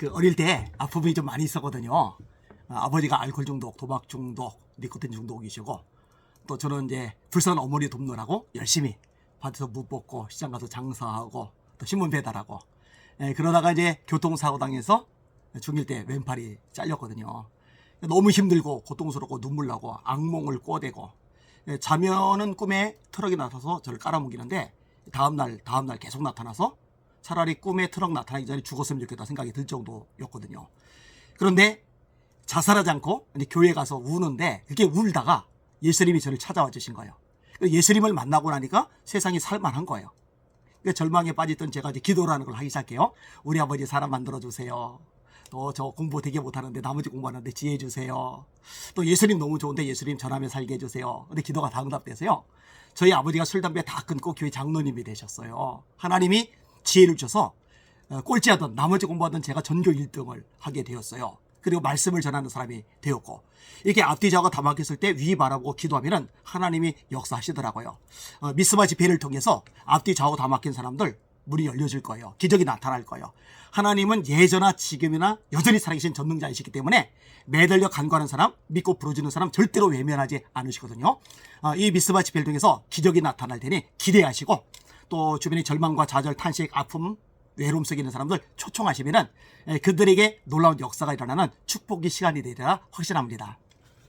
그 어릴 때 아픔이 좀 많이 있었거든요. 어, 아버지가 알코올 중독, 도박 중독, 니코틴 중독이시고 또 저는 이제 불쌍한 어머니 돕느라고 열심히 밭에서 무 뽑고 시장 가서 장사하고 또 신문 배달하고 예, 그러다가 이제 교통사고 당해서 중1 때 왼팔이 잘렸거든요. 너무 힘들고 고통스럽고 눈물 나고 악몽을 꿔대고 예, 자면은 꿈에 트럭이 나타서 저를 깔아뭉기는데 다음날 다음날 계속 나타나서 차라리 꿈에 트럭 나타나기 전에 죽었으면 좋겠다 생각이 들 정도였거든요. 그런데 자살하지 않고 교회 가서 우는데 그게 울다가 예수님이 저를 찾아와 주신 거예요. 예수님을 만나고 나니까 세상이 살만한 거예요. 그 절망에 빠졌던 제가 이제 기도라는 걸 하기 시작해요. 우리 아버지 사람 만들어 주세요. 또 저 공부 되게 못하는데 나머지 공부하는데 지혜 주세요. 또 예수님 너무 좋은데 예수님 전하며 살게 해주세요. 근데 기도가 다 응답돼서요. 저희 아버지가 술 담배 다 끊고 교회 장로님이 되셨어요. 하나님이 지혜를 줘서 어, 꼴찌하던 나머지 공부하던 제가 전교 1등을 하게 되었어요. 그리고 말씀을 전하는 사람이 되었고 이렇게 앞뒤 좌우가 다 막혔을 때 위 바라보고 기도하면은 하나님이 역사하시더라고요. 어, 미스마 집회를 통해서 앞뒤 좌우 다 막힌 사람들 문이 열려질 거예요. 기적이 나타날 거예요. 하나님은 예전나 지금이나 여전히 살아계신 전능자이시기 때문에 매달려 간구하는 사람, 믿고 부르짖는 사람 절대로 외면하지 않으시거든요. 어, 이 미스바 집회를 통해서 기적이 나타날 테니 기대하시고 또 주변의 절망과 좌절, 탄식, 아픔, 외로움 속에 있는 사람들 초청하시면은 에, 그들에게 놀라운 역사가 일어나는 축복의 시간이 되리라 확신합니다.